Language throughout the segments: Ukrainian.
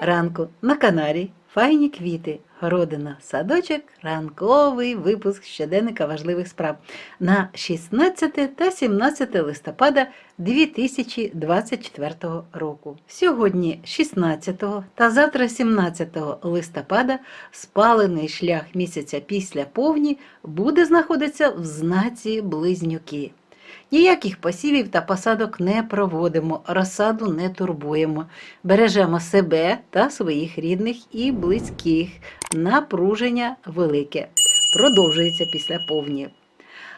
ранку на Канарі, файні квіти, городина, садочок, ранковий випуск щоденника важливих справ на 16 та 17 листопада 2024 року. Сьогодні 16 та завтра 17 листопада спалений шлях місяця після повні буде знаходитися в знаці близнюки. Ніяких посівів та посадок не проводимо, розсаду не турбуємо, бережемо себе та своїх рідних і близьких. Напруження велике. Продовжується після повні.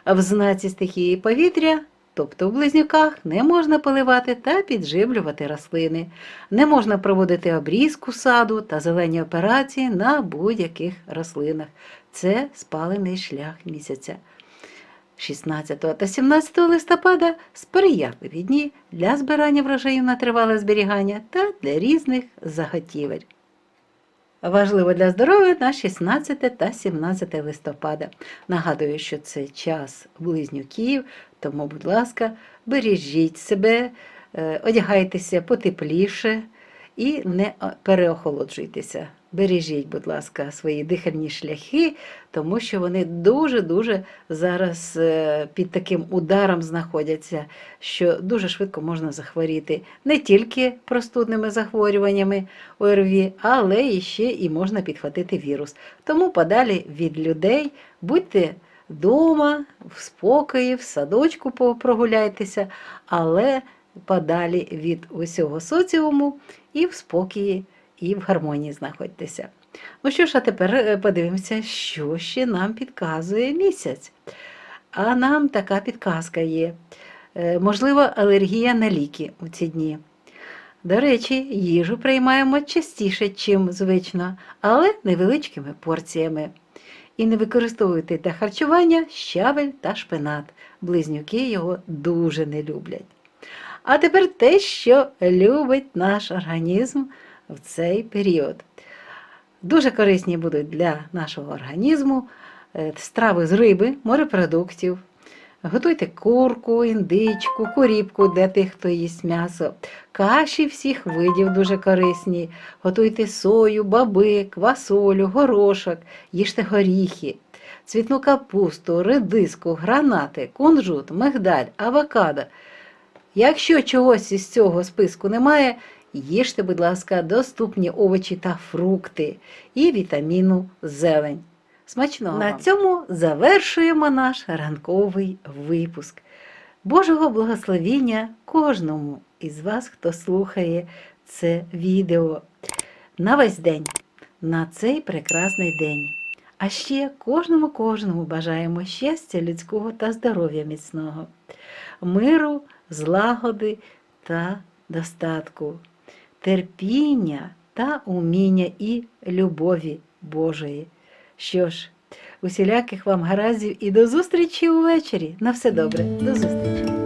В знаці стихії повітря, тобто в близнюках, не можна поливати та підживлювати рослини, не можна проводити обрізку саду та зелені операції на будь-яких рослинах. Це спалений шлях місяця. 16 та 17 листопада сприятливі дні для збирання врожаїв на тривале зберігання та для різних заготівель. Важливо для здоров'я на 16 та 17 листопада. Нагадую, що це час близнюків, тому, будь ласка, бережіть себе, е, одягайтеся потепліше і не переохолоджуйтеся. Бережіть, будь ласка, свої дихальні шляхи, тому що вони дуже-дуже зараз е, під таким ударом знаходяться, що дуже швидко можна захворіти не тільки простудними захворюваннями ОРВІ, але ще і можна підхватити вірус. Тому подалі від людей будьте вдома, в спокої, в садочку прогуляйтеся, але подалі від усього соціуму і в спокої, і в гармонії знаходьтеся. Ну що ж, а тепер е, подивимося, що ще нам підказує місяць. А нам така підказка є. Е, Можливо, алергія на ліки у ці дні. До речі, їжу приймаємо частіше, чим звично, але невеличкими порціями. І не використовуйте для харчування щавель та шпинат. Близнюки його дуже не люблять. А тепер те, що любить наш організм в цей період. Дуже корисні будуть для нашого організму е, страви з риби, морепродуктів. Готуйте курку, індичку, куріпку для тих, хто їсть м'ясо. Каші всіх видів дуже корисні. Готуйте сою, баби, квасолю, горошок, їжте горіхи, цвітну капусту, редиску, гранати, кунжут, мигдаль, авокадо. Якщо чогось із цього списку немає, їжте, будь ласка, доступні овочі та фрукти і вітаміну зелень. Смачного! На вам. цьому завершуємо наш ранковий випуск. Божого благословіння кожному із вас, хто слухає це відео на весь день, на цей прекрасний день. А ще кожному кожному бажаємо щастя людського та здоров'я міцного, миру, злагоди та достатку, терпіння та уміння і любові Божої. Що ж, усіляких вам гараздів і до зустрічі увечері. На все добре, до зустрічі!